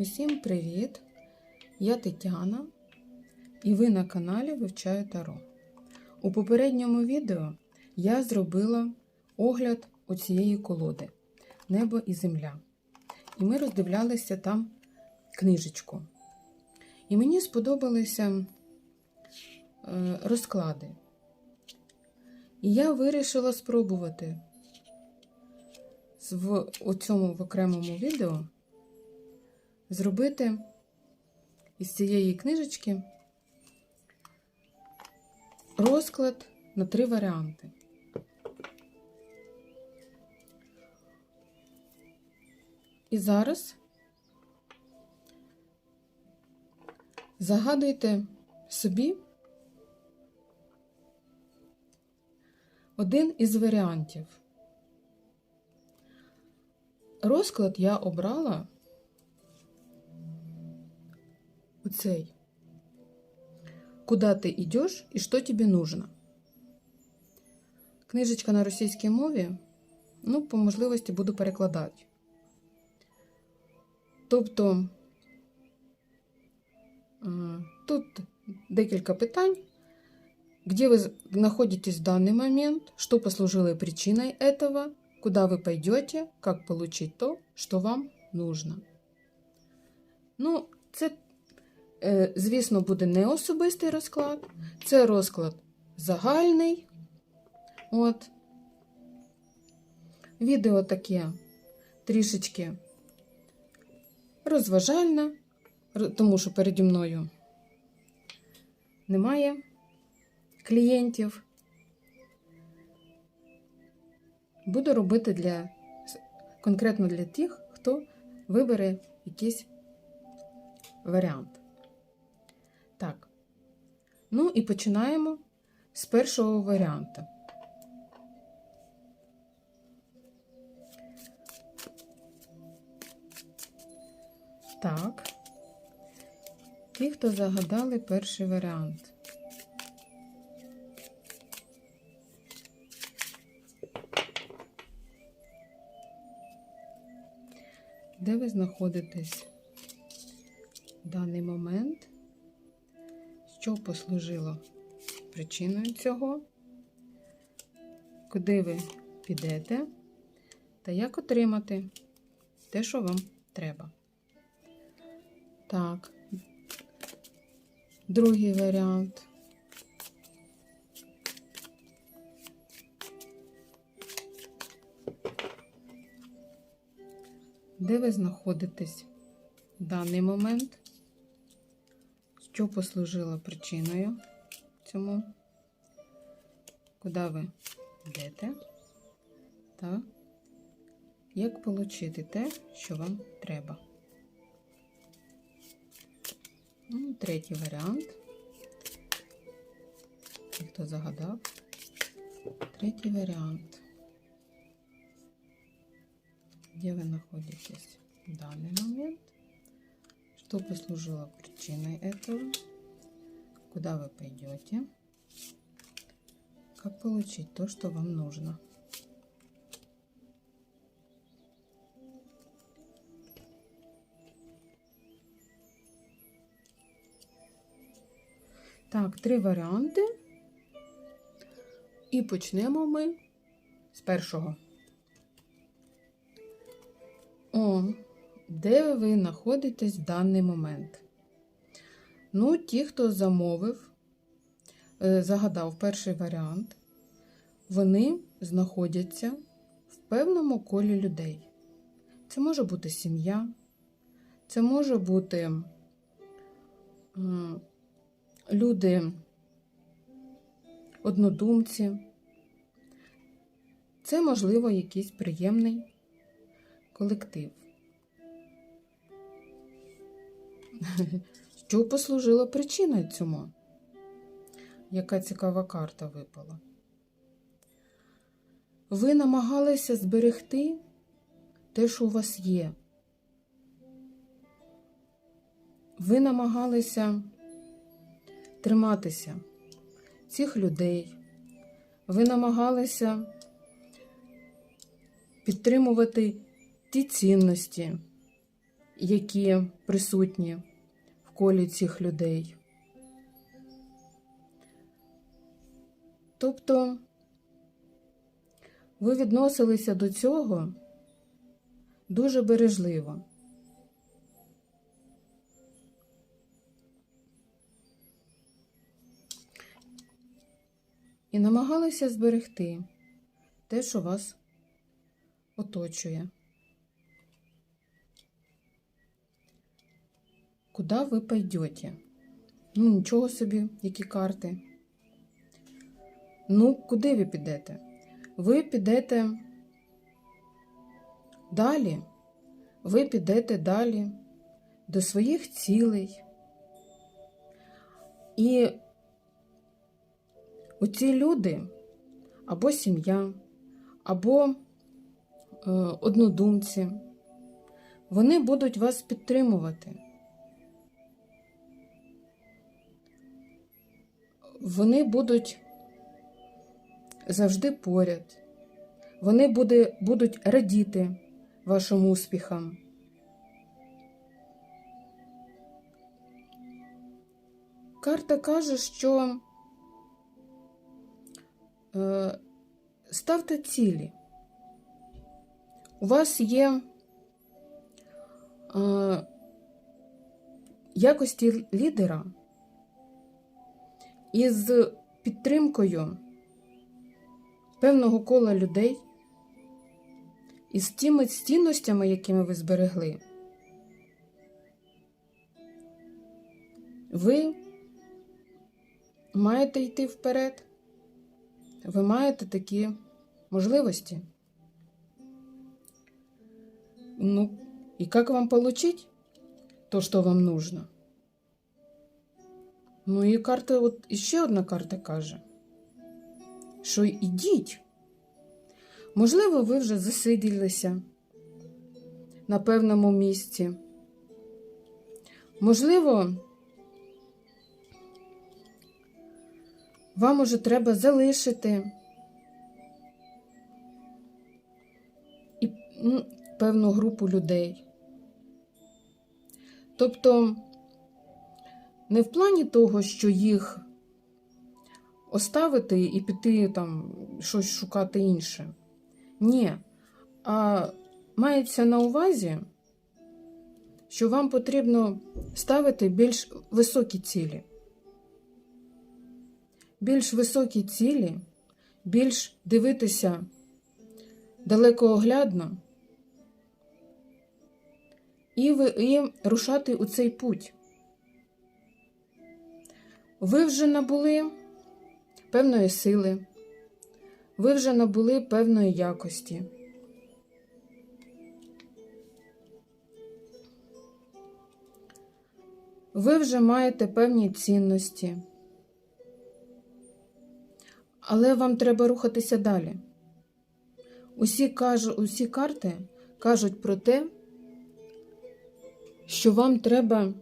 Усім привіт! Я Тетяна і ви на каналі Вивчаю Таро. У попередньому відео я зробила огляд у цієї колоди Небо і Земля. І ми роздивлялися там книжечку. І мені сподобалися е, розклади. І я вирішила спробувати в цьому в окремому відео зробити із цієї книжечки розклад на три варіанти. І зараз загадуйте собі один із варіантів. Розклад я обрала оцей. Куда ти йдеш і що тобі нужно. Книжечка на російській мові, ну, по можливості буду перекладати. Тобто е, тут декілька питань, где вы находитесь в данный момент, что послужило причиной этого, куда вы пойдете, как получить то, что вам нужно. Ну, це, е, звісно, буде не особистий розклад, це розклад загальний. От. Відео таке трішечки розважальне, тому що переді мною немає клієнтів. Буду робити для конкретно для тих, хто вибере якийсь варіант. Ну і починаємо з першого варіанту. Так. Ті, хто загадали перший варіант. Де ви знаходитесь в даний момент? Що послужило причиною цього? Куди ви підете? Та як отримати те, що вам треба? Так. Другий варіант. Де ви знаходитесь в даний момент? Що послужило причиною цьому? Куди ви йдете? Так. Як отримати те, що вам треба? Ну, третій варіант. Хто загадав. Третій варіант. Где вы находитесь в данный момент? Что послужило причиной этого? Куда вы пойдете? Как получить то, что вам нужно? Так, три варіанти. І почнемо ми з першого. О, де ви знаходитесь в даний момент? Ну, ті, хто замовив, е, загадав перший варіант, вони знаходяться в певному колі людей. Це може бути сім'я, це може бути люди, однодумці, це, можливо, якийсь приємний колектив. Що послужило причиною цьому? Яка цікава карта випала? Ви намагалися зберегти те, що у вас є. Ви намагалися триматися цих людей. Ви намагалися підтримувати ті цінності, які присутні колі цих людей. Тобто ви відносилися до цього дуже бережливо. І намагалися зберегти те, що вас оточує. Куда ви пойдете? Ну, нічого собі, які карти. Ну, куди ви підете? Ви підете далі. Ви підете далі до своїх цілей. І оці люди або сім'я, або е, однодумці, вони будуть вас підтримувати. Вони будуть завжди поряд. Вони буде, будуть радіти вашим успіхам. Карта каже, що е, ставте цілі. У вас є е, якості лідера із підтримкою певного кола людей із тими цінностями, якими ви зберегли. Ви маєте йти вперед. Ви маєте такі можливості. Ну, и как вам получить то, что вам нужно? Ну і карта, от іще одна карта каже, що ідіть. Можливо, ви вже засиділися на певному місці. Можливо, вам уже треба залишити ну, певну групу людей. Тобто, не в плані того, що їх оставити і піти там щось шукати інше. Ні. А мається на увазі, що вам потрібно ставити більш високі цілі. Більш високі цілі, більш дивитися далекооглядно і, ви, і рушати у цей путь. Ви вже набули певної сили, ви вже набули певної якості. Ви вже маєте певні цінності, але вам треба рухатися далі. Усі, кажу, усі карти кажуть про те, що вам треба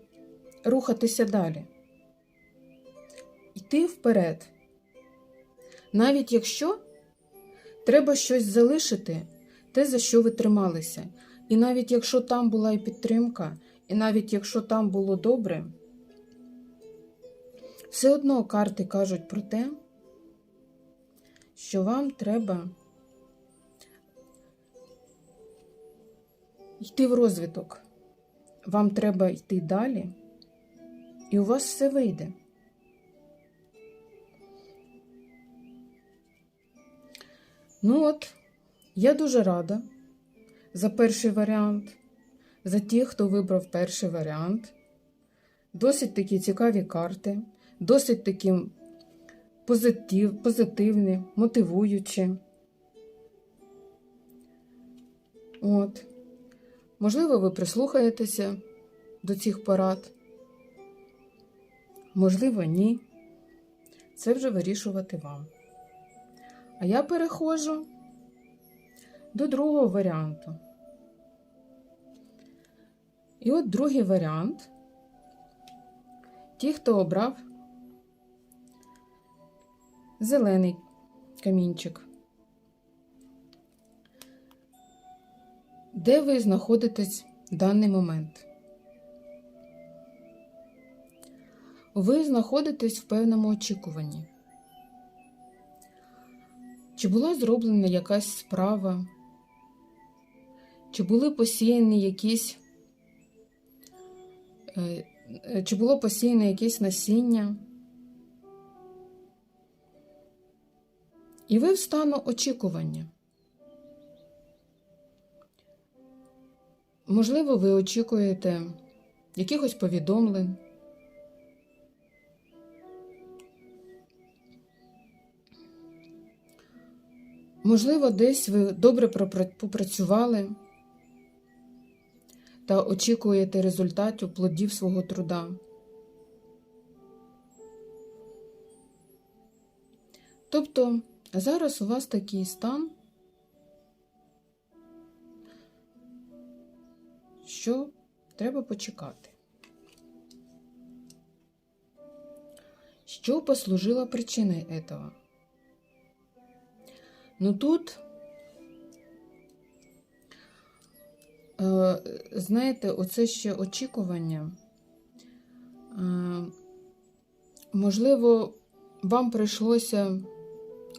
рухатися далі, йти вперед. Навіть якщо треба щось залишити, те, за що ви трималися. І навіть якщо там була і підтримка, і навіть якщо там було добре, все одно карти кажуть про те, що вам треба йти в розвиток. Вам треба йти далі, і у вас все вийде. Ну от, я дуже рада за перший варіант, за тих, хто вибрав перший варіант. Досить такі цікаві карти, досить такі позитив, позитивні, мотивуючі. От. Можливо, ви прислухаєтеся до цих порад. Можливо, ні. Це вже вирішувати вам. А я перехожу до другого варіанту. І от другий варіант. Ті, хто обрав зелений камінчик. Де ви знаходитесь в даний момент? Ви знаходитесь в певному очікуванні. Чи була зроблена якась справа? Чи були посіяні якісь, е, е, чи було посіяне якесь насіння? І ви в стану очікування. Можливо, ви очікуєте якихось повідомлень. Можливо, десь ви добре попрацювали та очікуєте результатів плодів свого труда. Тобто зараз у вас такий стан, що треба почекати. Що послужило причиною этого? Ну тут, е, знаєте, оце ще очікування. Е, Можливо, вам прийшлося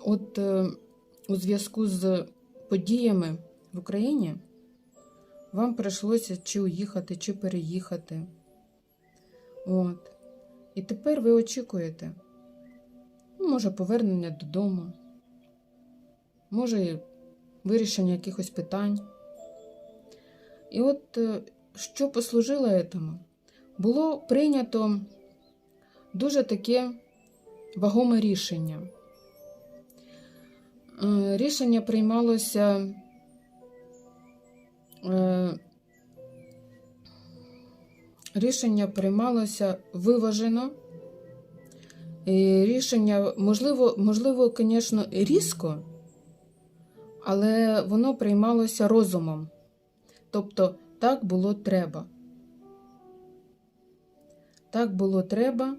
от е, у зв'язку з подіями в Україні, вам прийшлося чи уїхати, чи переїхати. От. І тепер ви очікуєте, ну, може, повернення додому може вирішення якихось питань. І от е, що послужило этому? Було прийнято дуже таке вагоме рішення. Е, Рішення приймалося е, рішення приймалося виважено. І Рішення, можливо, можливо, звісно, різко, але воно приймалося розумом. Тобто, так було треба. Так було треба.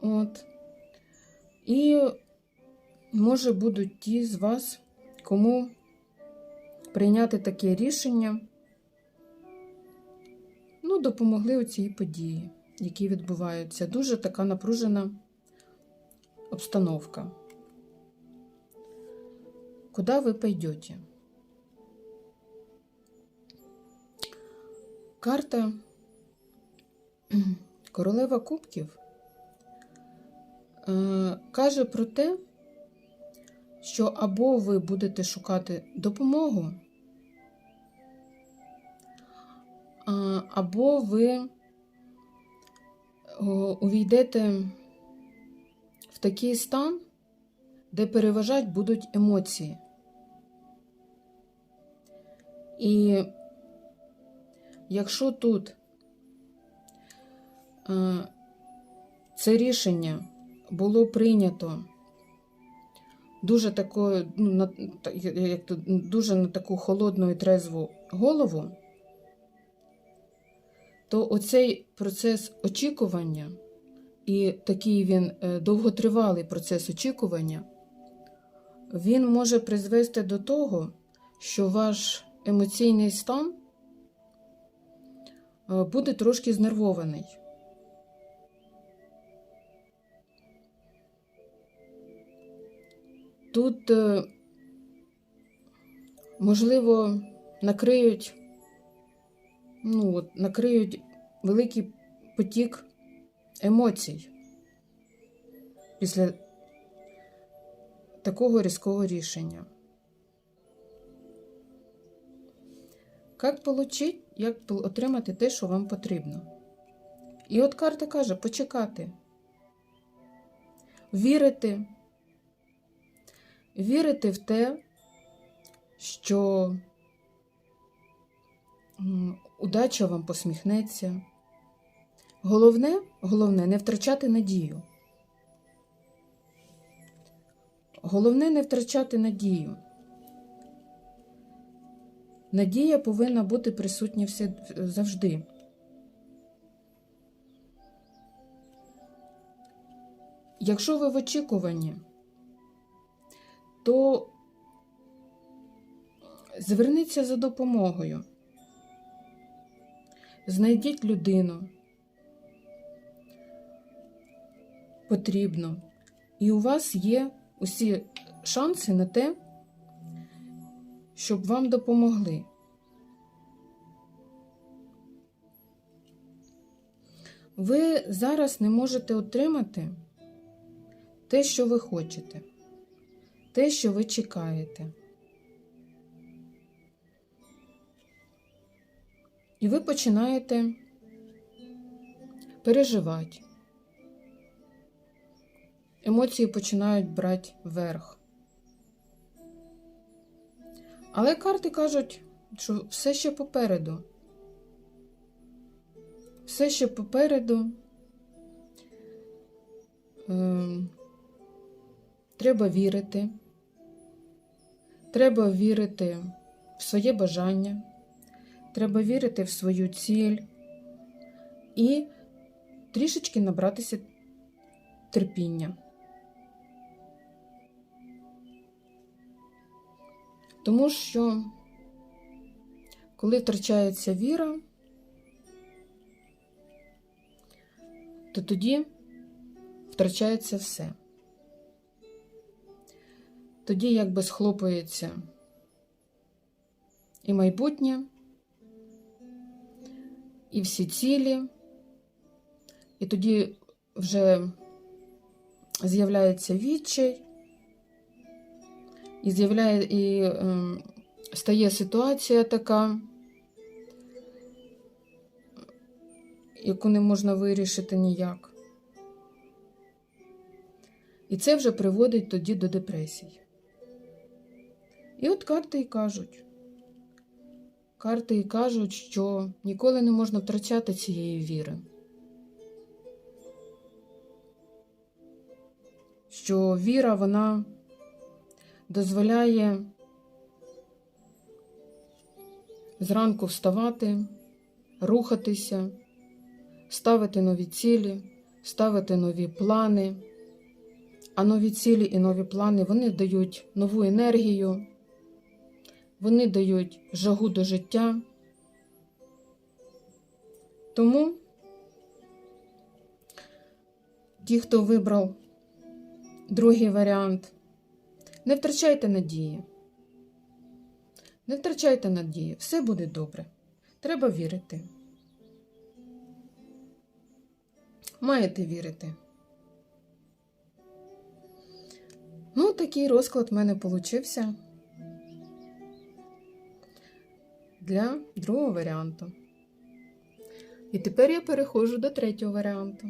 От. І, може, будуть ті з вас, кому прийняти таке рішення, ну, допомогли у цій події, які відбуваються. Дуже така напружена обстановка. Куда вы пойдете? Карта Королева Кубків е, каже про те, що або ви будете шукати допомогу, або ви увійдете в такий стан, де переважати будуть емоції. І якщо тут е, це рішення було прийнято дуже такою, ну, як то, дуже на таку холодну і трезву голову, то оцей процес очікування і такий він е, довготривалий процес очікування, він може призвести до того, що ваш емоційний стан е, буде трошки знервований. Тут, е, можливо, накриють, ну, от, накриють великий потік емоцій після такого різкого рішення. Як получить, як отримати те, що вам потрібно? І от карта каже: почекати, вірити, вірити в те, що удача вам посміхнеться. Головне, головне не втрачати надію. Головне не втрачати надію. Надія повинна бути присутня все, завжди. Якщо ви в очікуванні, то зверніться за допомогою. Знайдіть людину, потрібно. І у вас є усі шанси на те, щоб вам допомогли. Ви зараз не можете отримати те, що ви хочете, те, що ви чекаєте. І ви починаєте переживати. Емоції починають брати верх. Але карти кажуть, що все ще попереду. Все ще попереду. Ем, треба вірити. Треба вірити в своє бажання. Треба вірити в свою ціль і трішечки набратися терпіння. Тому що, коли втрачається віра, то тоді втрачається все. Тоді якби схлопується і майбутнє, і всі цілі, і тоді вже з'являється відчай, і з'являє і е, стає ситуація така, яку не можна вирішити ніяк. І це вже приводить тоді до депресій. І от карти і кажуть. Карти і кажуть, що ніколи не можна втрачати цієї віри. Що віра, вона дозволяє зранку вставати, рухатися, ставити нові цілі, ставити нові плани. А нові цілі і нові плани вони дають нову енергію, вони дають жагу до життя. Тому ті, хто вибрав другий варіант, не втрачайте надії. Не втрачайте надії, все буде добре. Треба вірити. Маєте вірити. Ну, такий розклад в мене получився для другого варіанту. І тепер я переходжу до третього варіанту.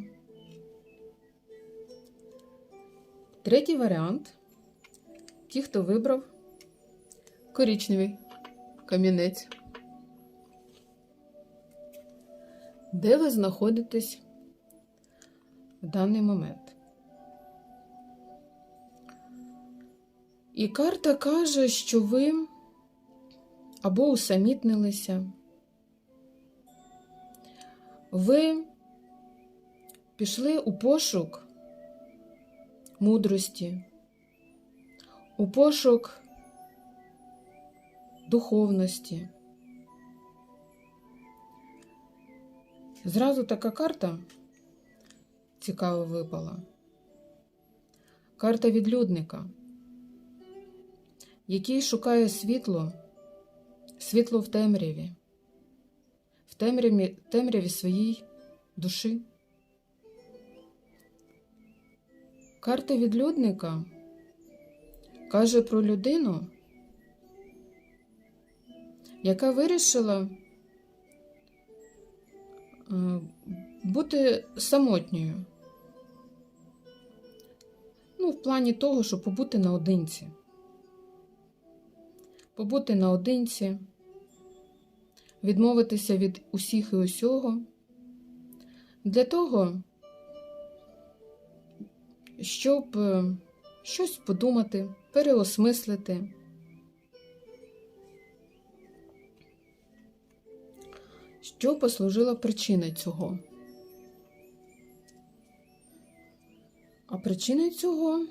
Третій варіант ті, хто вибрав коричневий камінець. Де ви знаходитесь в даний момент? І карта каже, що ви або усамітнилися, ви пішли у пошук мудрості, у пошук духовності. Зразу така карта цікаво випала. Карта відлюдника, який шукає світло, світло в темряві, в темряві, темряві своїй душі. Карта відлюдника каже про людину, яка вирішила е, бути самотньою. Ну, в плані того, щоб побути наодинці. Побути наодинці, відмовитися від усіх і усього. Для того, щоб е, щось подумати, переосмислити. Що послужило причиною цього? А причиною цього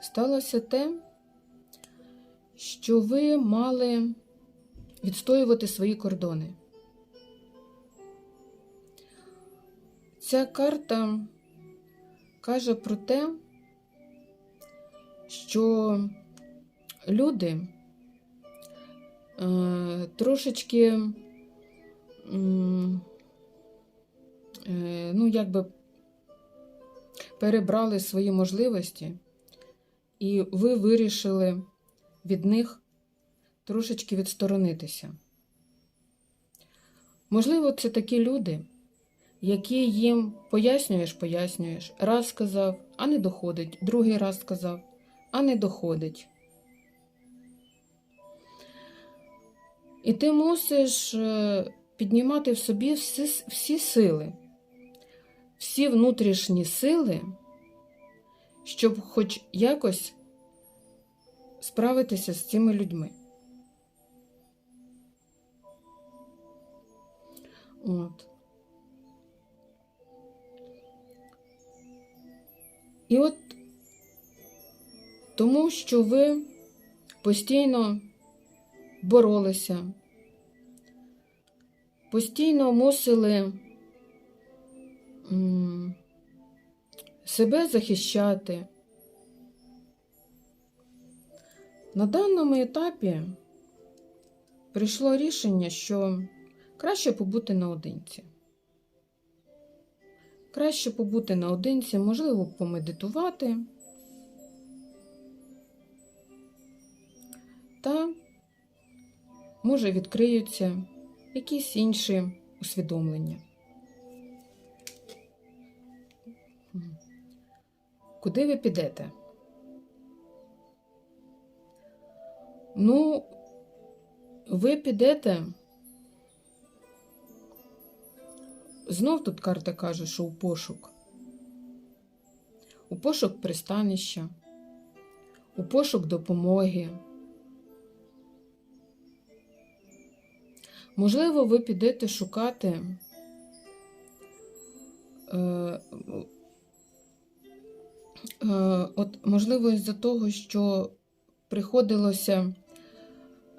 сталося те, що ви мали відстоювати свої кордони. Ця карта каже про те, що люди е, трошечки, е, ну, якби перебрали свої можливості, і ви вирішили від них трошечки відсторонитися. Можливо, це такі люди, які їм пояснюєш, пояснюєш, раз сказав, а не доходить, другий раз сказав, а не доходить. І ти мусиш е, піднімати в собі всі, всі сили, всі внутрішні сили, щоб хоч якось справитися з цими людьми. От. І от тому, що ви постійно боролися, постійно мусили себе захищати. На даному етапі прийшло рішення, що краще побути наодинці. Краще побути наодинці, можливо, помедитувати. Та, може, відкриються якісь інші усвідомлення. Куди ви підете? Ну, ви підете. Знов тут карта каже, що у пошук. У пошук пристанища, у пошук допомоги. Можливо, ви підете шукати е, е, от, можливо, із-за того, що приходилося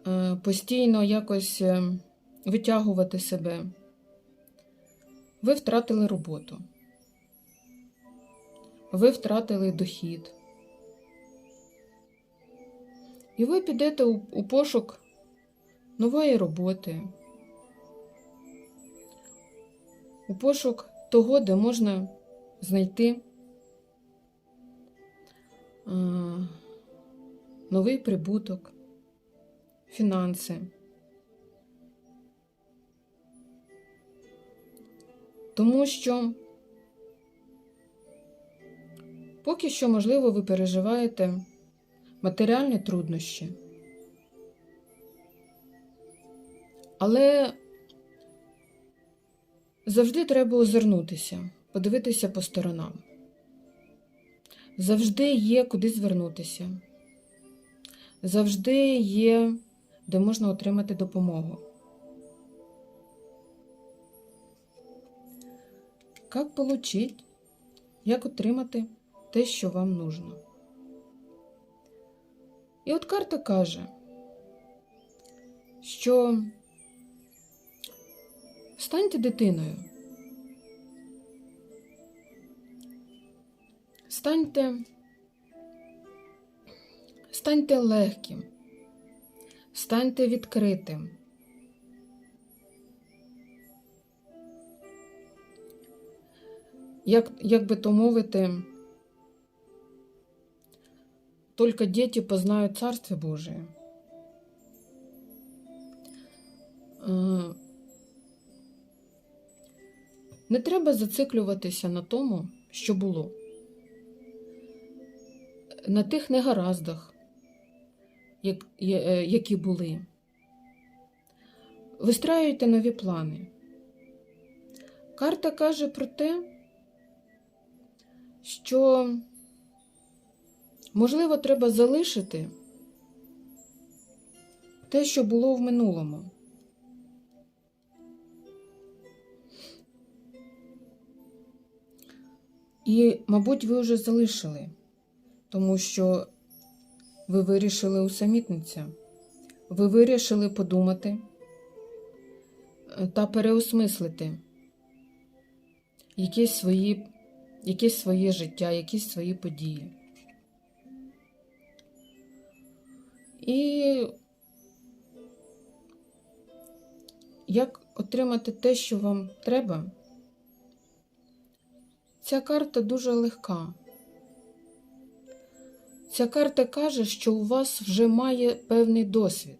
е, постійно якось е, витягувати себе. Ви втратили роботу. Ви втратили дохід. І ви підете у, у пошук нової роботи, у пошук того, де можна знайти новий прибуток, фінанси. Тому що поки що, можливо, ви переживаєте матеріальні труднощі. Але завжди треба озирнутися, подивитися по сторонам. Завжди є куди звернутися. Завжди є, де можна отримати допомогу. Як получить, як отримати те, що вам нужно. І от карта каже, що станьте дитиною. Станьте, станьте легким, станьте відкритим. Як, як би то мовити, тільки діти познають Царство Божие. Не треба зациклюватися на тому, що було, на тих негараздах, е, які були. Вистраюйте нові плани. Карта каже про те, що, можливо, треба залишити те, що було в минулому. І, мабуть, ви вже залишили, тому що ви вирішили усамітнитися, ви вирішили подумати е, та переосмислити якісь свої якесь своє життя, якісь свої події. І як отримати те, що вам треба? Ця карта дуже легка. Ця карта каже, що у вас вже має певний досвід.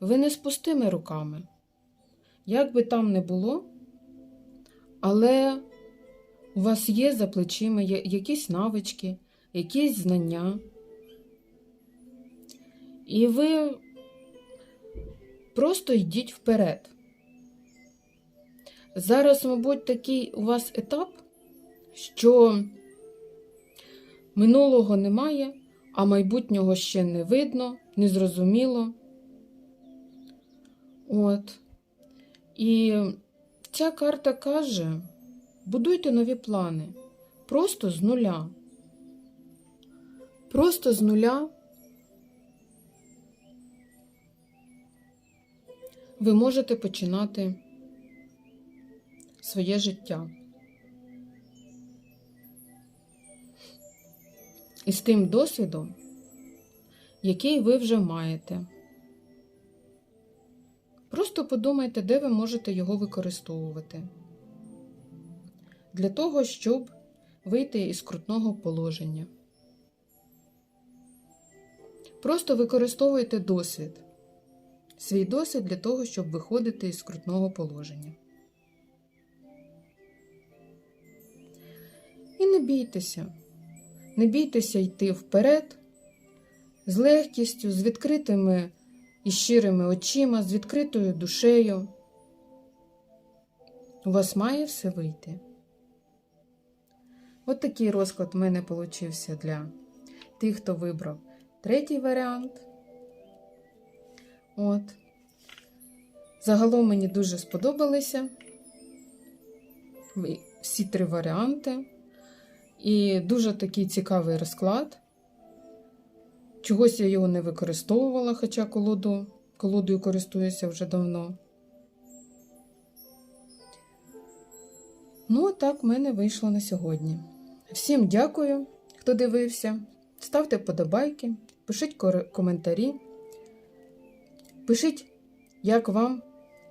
Ви не з пустими руками. Як би там не було, але у вас є за плечима якісь навички, якісь знання. І ви просто йдіть вперед. Зараз, мабуть, такий у вас етап, що минулого немає, а майбутнього ще не видно, не зрозуміло. От. І ця карта каже: будуйте нові плани. Просто з нуля. Просто з нуля ви можете починати своє життя. І з тим досвідом, який ви вже маєте. Просто подумайте, де ви можете його використовувати. Для того, щоб вийти із крутного положення. Просто використовуйте досвід. Свій досвід для того, щоб виходити із крутного положення. І не бійтеся. Не бійтеся йти вперед з легкістю, з відкритими і щирими очима, з відкритою душею. У вас має все вийти. От такий розклад у мене получився для тих, хто вибрав третій варіант. От. Загалом мені дуже сподобалися всі три варіанти. І дуже такий цікавий розклад. Чогось я його не використовувала, хоча колоду, колодою користуюся вже давно. Ну, так в мене вийшло на сьогодні. Всім дякую, хто дивився. Ставте вподобайки, пишіть коментарі. Пишіть, як вам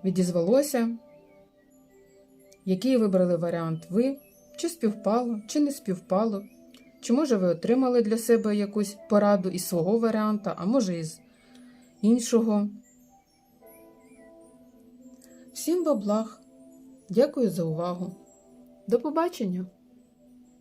відізвалося, який вибрали варіант ви, чи співпало, чи не співпало. Чи може ви отримали для себе якусь пораду із свого варіанта, а може із іншого. Всім баблах. Дякую за увагу. До побачення!